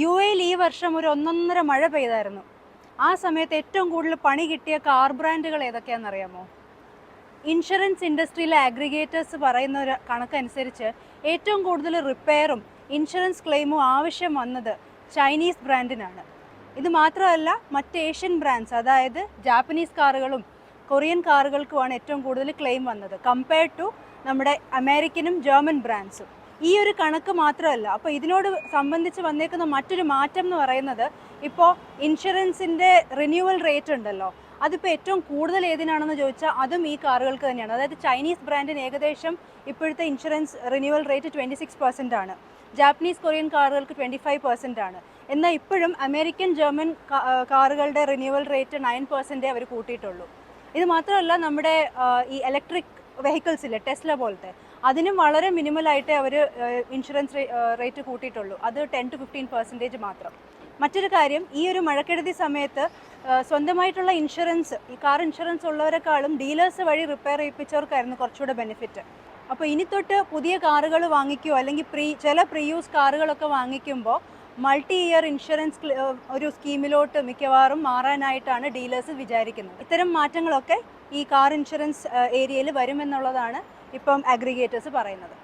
U എയിൽ ഈ വർഷം ഒരു ഒന്നൊന്നര മഴ പെയ്തായിരുന്നു. ആ സമയത്ത് ഏറ്റവും കൂടുതൽ പണി കിട്ടിയ കാർ ബ്രാൻഡുകൾ ഏതൊക്കെയാണെന്നറിയാമോ? ഇൻഷുറൻസ് ഇൻഡസ്ട്രിയിലെ അഗ്രിഗേറ്റേഴ്സ് പറയുന്ന ഒരു കണക്കനുസരിച്ച് ഏറ്റവും കൂടുതൽ റിപ്പയറും ഇൻഷുറൻസ് ക്ലെയിമും ആവശ്യം വന്നത് ചൈനീസ് ബ്രാൻഡിനാണ്. ഇത് മാത്രമല്ല മറ്റ് ഏഷ്യൻ ബ്രാൻഡ്സ് അതായത് ജാപ്പനീസ് കാറുകളും കൊറിയൻ കാറുകൾക്കുമാണ് ഏറ്റവും കൂടുതൽ ക്ലെയിം വന്നത്. കമ്പയർഡ് ടു നമ്മുടെ അമേരിക്കനും ജർമ്മൻ ബ്രാൻഡ്സും. ഈ ഒരു കണക്ക് മാത്രമല്ല അപ്പോൾ ഇതിനോട് സംബന്ധിച്ച് വന്നേക്കുന്ന മറ്റൊരു മാറ്റം എന്ന് പറയുന്നത് ഇപ്പോൾ ഇൻഷുറൻസിന്റെ റിന്യൂവൽ റേറ്റ് ഉണ്ടല്ലോ. അതിപ്പോൾ ഏറ്റവും കൂടുതൽ ഏതിനാണെന്ന് ചോദിച്ചാൽ അതും ഈ കാറുകൾക്ക് തന്നെയാണ്. അതായത് ചൈനീസ് ബ്രാൻഡിന് ഏകദേശം ഇപ്പോഴത്തെ insurance renewal rate twenty six percent ആണ്. ജാപ്പനീസ് കൊറിയൻ കാറുകൾക്ക് ട്വന്റി ഫൈവ് പെർസെന്റ് ആണ്. എന്നാൽ ഇപ്പോഴും അമേരിക്കൻ ജർമ്മൻ കാറുകളുടെ റിന്യൂവൽ റേറ്റ് നയൻ പെർസെന്റേ അവർ കൂട്ടിയിട്ടുള്ളൂ. ഇത് മാത്രമല്ല നമ്മുടെ ഈ ഇലക്ട്രിക് വെഹിക്കിൾസ് ഇല്ലേ ടെസ്ല പോലത്തെ അതിനും വളരെ മിനിമലായിട്ടേ അവർ ഇൻഷുറൻസ് റേറ്റ് കൂട്ടിയിട്ടുള്ളൂ. അത് ടെൻ ടു ഫിഫ്റ്റീൻ പെർസെന്റേജ് മാത്രം. മറ്റൊരു കാര്യം ഈ ഒരു മഴക്കെടുതി സമയത്ത് സ്വന്തമായിട്ടുള്ള ഇൻഷുറൻസ് ഈ കാർ ഇൻഷുറൻസ് ഉള്ളവരെക്കാളും ഡീലേഴ്സ് വഴി റിപ്പയർ ചെയ്യിപ്പിച്ചവർക്കായിരുന്നു കുറച്ചുകൂടെ ബെനിഫിറ്റ് അപ്പോൾ ഇനി തൊട്ട് പുതിയ കാറുകൾ വാങ്ങിക്കുകയോ അല്ലെങ്കിൽ പ്രീ ചില പ്രീ യൂസ് കാറുകളൊക്കെ വാങ്ങിക്കുമ്പോൾ മൾട്ടി ഇയർ ഇൻഷുറൻസ് ഒരു സ്കീമിലോട്ട് മിക്കവാറും മാറാനായിട്ടാണ് ഡീലേഴ്സ് വിചാരിക്കുന്നത്. ഇത്തരം മാറ്റങ്ങളൊക്കെ ഈ കാർ ഇൻഷുറൻസ് ഏരിയയിൽ വരുമെന്നുള്ളതാണ് ഇപ്പം അഗ്രിഗേറ്റേഴ്സ് പറയുന്നത്.